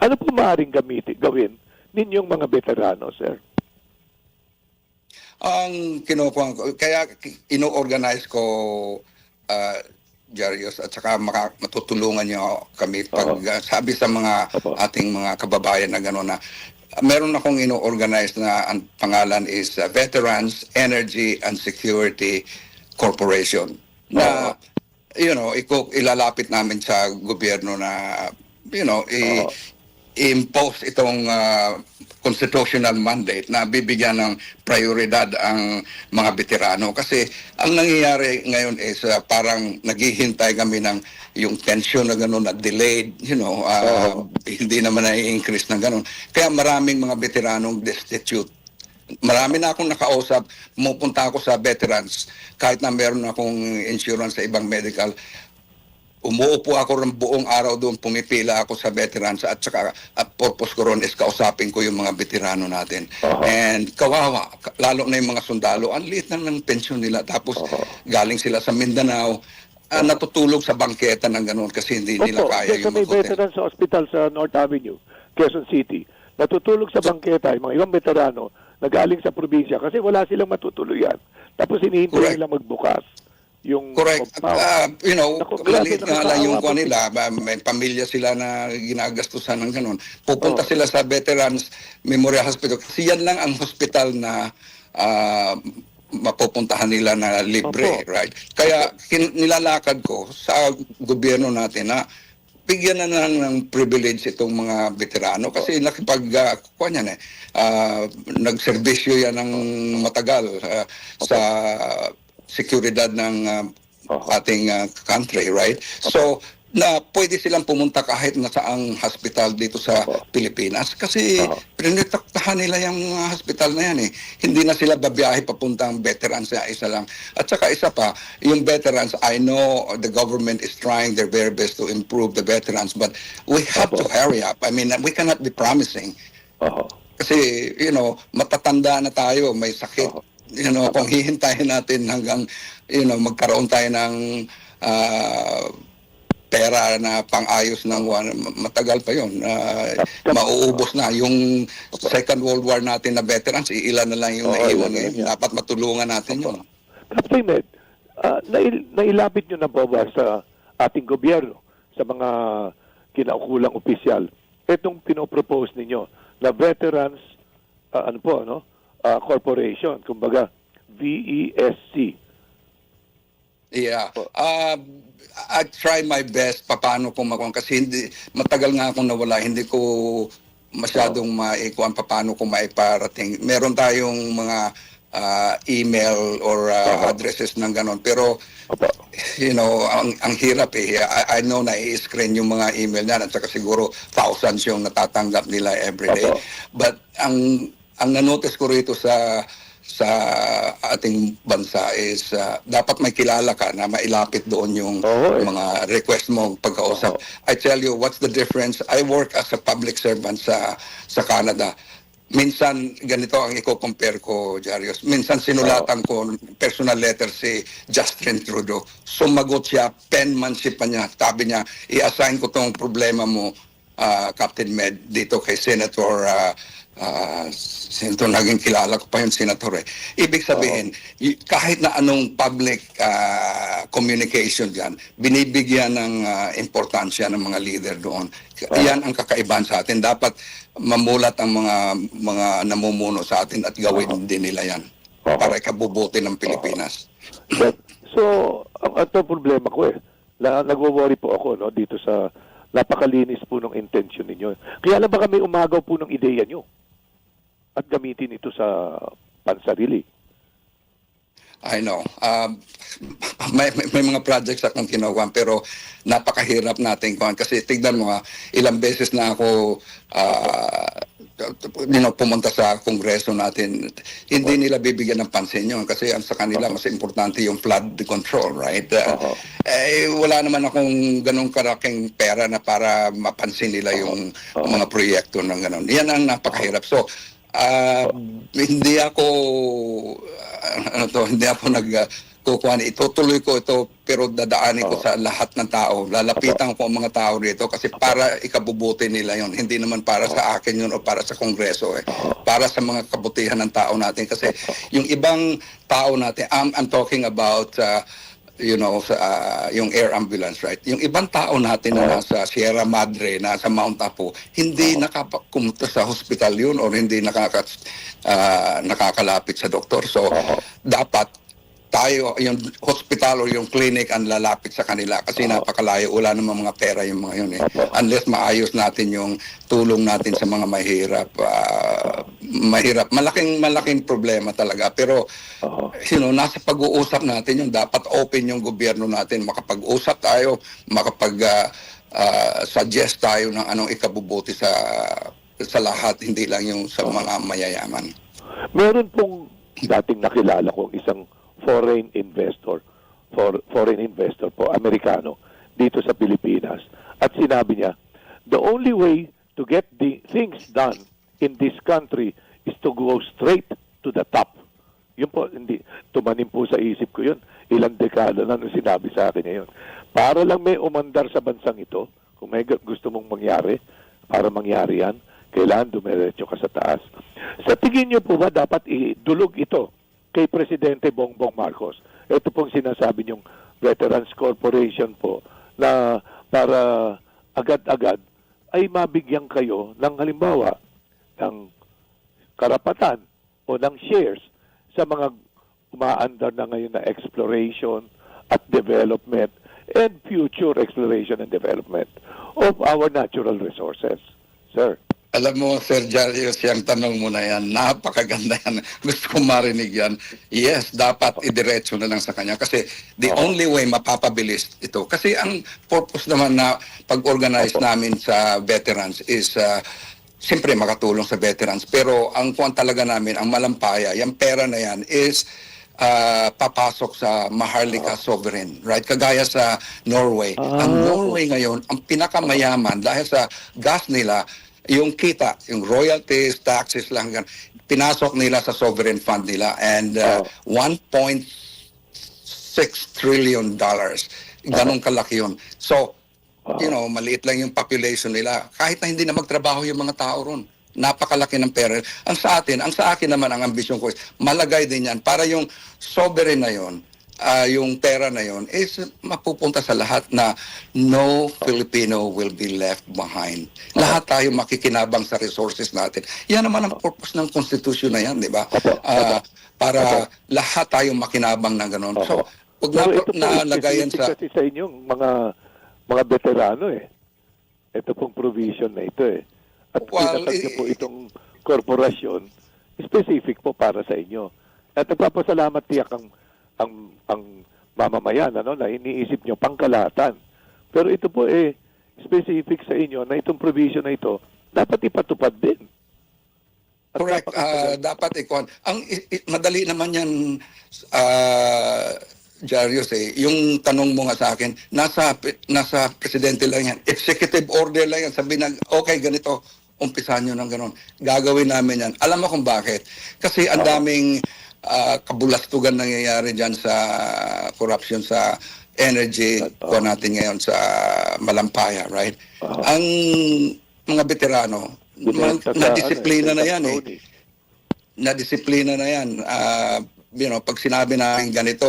Ano po maaaring gamitin, gawin ninyong mga veterano, sir? Ang kinukuha ko, kaya ino-organize ko uh, Jarius at saka maka, matutulungan niyo kami pag uh, sabi sa mga Opo. ating mga kababayan na gano'n na uh, meron akong ino-organize na ang pangalan is uh, Veterans Energy and Security Corporation na you know iko ilalapit namin sa gobyerno na you know i- Oo. Impose itong uh, constitutional mandate na bibigyan ng prioridad ang mga veterano kasi ang nangyayari ngayon is uh, parang naghihintay kami ng yung pension na gano'n na delayed, you know, uh, Oo. hindi naman na-increase ng gano'n. Kaya maraming mga veteranong destitute. Marami na akong nakausap, pumupunta ako sa veterans, kahit na meron akong insurance sa ibang medical, umuupo ako ng buong araw doon, pumipila ako sa veterans at saka at purpose ko ron is kausapin ko yung mga veterano natin. Oo. And kawawa, ka- lalo na yung mga sundalo, ang liit na ng pensyon nila. Tapos Oo. galing sila sa Mindanao, ah, natutulog sa bangketa ng gano'n kasi hindi nila Opo, kaya dyan sa yung may mag-hotel. veterans hospital sa North Avenue, Quezon City. Natutulog sa bangketa yung mga ibang veterano na galing sa probinsya kasi wala silang matutuluyan. Tapos hinihintay nilang magbukas yung Correct. Ah, you know, Naku, maliit nga lang yung kuha po. nila. May pamilya sila na ginagastusan ng ganun. Pupunta Oo. sila sa Veterans Memorial Hospital. Kasi yan lang ang hospital na ah, mapupuntahan nila na libre, Opo. right? Kaya kin- nilalakad ko sa gobyerno natin na bigyan na lang ng privilege itong mga veterano kasi nakipag uh, kuha niyan eh ah, nagserbisyo yan ng matagal ah, sa seguridad ng ah, Oho. ating ah, country, right? So, na pwede silang pumunta kahit na saang hospital dito sa Opo. Pilipinas kasi pinitaktahan nila yung mga hospital na yan eh. Hindi na sila babiyahe papuntang veterans na isa lang. At saka isa pa, yung veterans, I know the government is trying their very best to improve the veterans but we have to Opo. hurry up. I mean, we cannot be promising Oho. kasi, you know, matatanda na tayo, may sakit. Oo. You know, kung hihintayin natin hanggang, you know, magkaroon tayo ng ah, pera na pang-ayos ng matagal pa yun. Ah, mauubos na. Yung Second World War natin na veterans, ilan na lang yung Oo, naiwan ngayon. lang yan. Dapat matulungan natin yun. Captain Ned, ah, nail- nailapit nyo na ba ba sa ating gobyerno, sa mga kinaukulang opisyal, itong pinopropose ninyo na Veterans, ah, ano po, ano, ah, Corporation, kumbaga, VESC. Yeah. Uh, I try my best paano ko makuha kasi hindi matagal nga akong nawala hindi ko masyadong maikuan paano ko maiparating. Meron tayong mga ah, email or Oo. addresses ng ganon pero you know ang ang hirap eh I, I know na i-screen yung mga email na at saka siguro thousands yung natatanggap nila every day. But ang ang nanotice ko rito sa sa ating bansa is uh, dapat may kilala ka na mailapit doon yung Oo, eh. mga request mo pagkausap. Oo. I tell you what's the difference. I work as a public servant sa sa Canada. Minsan ganito ang i-compare ko, Jarius. Minsan sinulatan ko personal letter si Justin Trudeau. Sumagot siya, penmanship pa niya. Sabi niya, i-assign ko tong problema mo ah, Captain Med dito kay Senator uh, Senator naging kilala ko pa yung senator eh. Ibig sabihin, y- kahit na anong public ah, communication diyan, binibigyan ng ah, importansya ng mga leader doon. Yan ang kakaibahan sa atin. Dapat mamulat ang mga mga namumuno sa atin at gawin din nila yan Oo. para ikabubuti ng Pilipinas. But, so, ang ito problema ko eh, na, nagwo-worry po ako no, dito sa napakalinis po ng intention ninyo. Kaya lang baka may umagaw po ng ideya nyo at gamitin ito sa pansarili. I know. Um, may, may, may mga projects akong kinuha pero napakahirap natin kuhan kasi tignan mo ha, ilang beses na ako ah, you know, pumunta sa kongreso natin. Hindi nila bibigyan ng pansin yun kasi ang sa kanila mas importante yung flood control, right? Ah, Oo. eh, wala naman akong ganong karaking pera na para mapansin nila yung Oo. mga proyekto ng ganon. Yan ang napakahirap. So, ah, hindi ako ah, ano to, hindi ako nag ah, kukuha itutuloy ko ito pero dadaanin ko Oo. sa lahat ng tao. Lalapitan ko ang mga tao rito kasi para ikabubuti nila yon. Hindi naman para sa akin yun o para sa kongreso eh. Para sa mga kabutihan ng tao natin kasi yung ibang tao natin, I'm, I'm talking about uh, you know, sa, uh, yung air ambulance, right? Yung ibang tao natin na nasa Sierra Madre, nasa Mount Apo, hindi nakapumunta sa hospital yun or hindi nakaka, ah, nakakalapit sa doktor. So, dapat tayo, yung hospital or yung clinic ang lalapit sa kanila kasi Oo. napakalayo. Wala namang mga pera yung mga yun eh. Opo. Unless maayos natin yung tulong natin sa mga mahirap. ah, mahirap. Malaking, malaking problema talaga. Pero, Oo. you know, nasa pag-uusap natin yung dapat open yung gobyerno natin. Makapag-usap tayo, makapag ah, ah, suggest tayo ng anong ikabubuti sa sa lahat, hindi lang yung sa mga mayayaman. Meron pong dating nakilala kong isang foreign investor, for, foreign investor po, Amerikano, dito sa Pilipinas. At sinabi niya, the only way to get the things done in this country is to go straight to the top. Yun po, hindi, tumanim po sa isip ko yun. Ilang dekada na nung sinabi sa akin ngayon. Para lang may umandar sa bansang ito, kung may gu- gusto mong mangyari, para mangyari yan, kailangan dumiretso ka sa taas. Sa tingin niyo po ba dapat idulog ito kay Presidente Bongbong Marcos? Ito pong sinasabi niyong Veterans Corporation po na para agad-agad ay mabigyan kayo ng halimbawa ng karapatan o ng shares sa mga umaandar na ngayon na exploration at development and future exploration and development of our natural resources. Sir. Alam mo, Sir Jarius, yung tanong mo na yan, napakaganda yan. Gusto ko marinig yan. Yes, dapat idiretso na lang sa kanya. Kasi the Oo. only way mapapabilis ito. Kasi ang purpose naman na pag-organize Opo. namin sa veterans is uh, siyempre makatulong sa veterans. Pero ang kuwan talaga namin, ang malampaya, yung pera na yan is uh, papasok sa Maharlika Sovereign, right? Kagaya sa Norway. Ah. Ang Norway ngayon, ang pinakamayaman dahil sa gas nila, yung kita, yung royalties, taxes lang yan, pinasok nila sa sovereign fund nila and uh, Oh. 1.6 trillion dollars. Ganong kalaki yun. So, Wow. you know, maliit lang yung population nila. Kahit na hindi na magtrabaho yung mga tao ron. Napakalaki ng pera. Ang sa atin, ang sa akin naman, ang ambisyon ko is, malagay din yan para yung sovereign na yon, ah, yung pera na yon is mapupunta sa lahat na no Filipino will be left behind. Lahat tayo makikinabang sa resources natin. Yan naman ang purpose ng constitution na yan, di ba? Opo. para lahat tayo makinabang ng ganun. So, pag na, nalagayan sa... kasi sa inyong mga mga veterano eh. Ito pong provision na ito eh. At Well, niyo po eh, itong korporasyon, specific po para sa inyo. At nagpapasalamat tiyak ang, ang, ang mamamayan ano, na iniisip nyo pangkalahatan. Pero ito po eh, specific sa inyo na itong provision na ito, dapat ipatupad din. At Correct. napakatagal- Ah, dapat ikuan. Ang i- i- madali naman yan, ah, Jarius eh. Yung tanong mo nga sa akin, nasa, nasa presidente lang yan. Executive order lang yan. Sabi na, okay, ganito, umpisahan nyo ng ganon. Gagawin namin yan. Alam mo kung bakit? Kasi ang daming ah, kabulastugan nangyayari dyan sa corruption sa energy ko natin ngayon sa Malampaya, right? Oo. Ang mga veterano, Binenta sa, na disiplina ano, na yan eh. Tony. Na disiplina na yan. Ah, you know, pag sinabi namin ganito,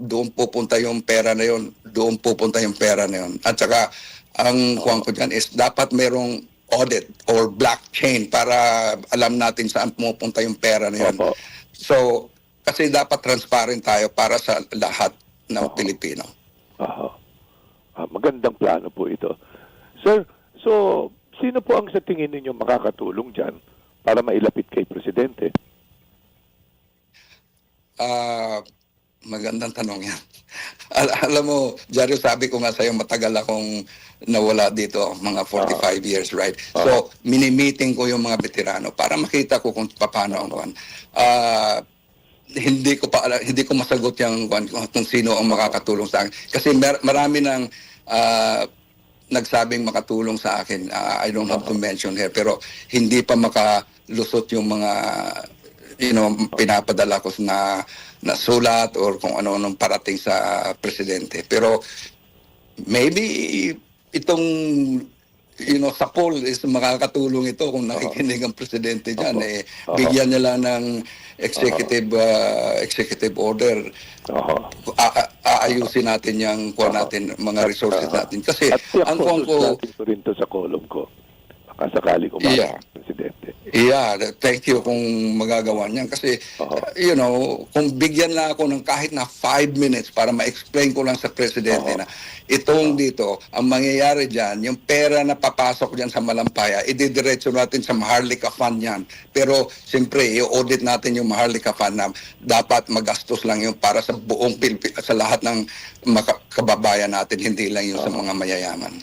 doon pupunta yung pera na yun, doon pupunta yung pera na yun. At saka, ang kuwang ko dyan is dapat merong audit or blockchain para alam natin saan pumupunta yung pera na yun. Opo. So, kasi dapat transparent tayo para sa lahat ng Oo. Pilipino. Aha. Ah, magandang plano po ito. Sir, so sino po ang sa tingin ninyo makakatulong dyan para mailapit kay Presidente? Ah, magandang tanong yan. Al- alam mo, Jario, sabi ko nga sa'yo, matagal akong nawala dito, mga 45 years, right? So, mini-meeting ko yung mga veterano para makita ko kung paano ang kuwan. Ah, hindi ko pa hindi ko masagot yung kung, kung sino ang makakatulong sa akin kasi mer- marami nang ah, nagsabing makatulong sa akin. Ah, I don't have to mention here pero hindi pa makalusot yung mga you know, pinapadala ko na, na sulat or kung ano-anong parating sa presidente. Pero maybe itong you know, sa poll is makakatulong ito kung nakikinig ang presidente diyan Opo. eh Opo. bigyan nila ng executive uh, executive order a- aayusin natin yung kuha natin mga resources natin kasi ang kuha ko rin to sa column ko. Baka sakali kumapit Yeah. presidente. Yeah, th- thank you kung magagawa niyan. Kasi, Oo. uh, you know, kung bigyan lang ako ng kahit na five minutes para ma-explain ko lang sa presidente Oo. na itong dito, ang mangyayari dyan, yung pera na papasok dyan sa Malampaya, ididiretso natin sa Maharlika Fund yan. Pero, siyempre, i-audit natin yung Maharlika Fund na dapat magastos lang yung para sa buong Pilip- sa lahat ng kababayan natin, hindi lang yung sa mga mayayaman.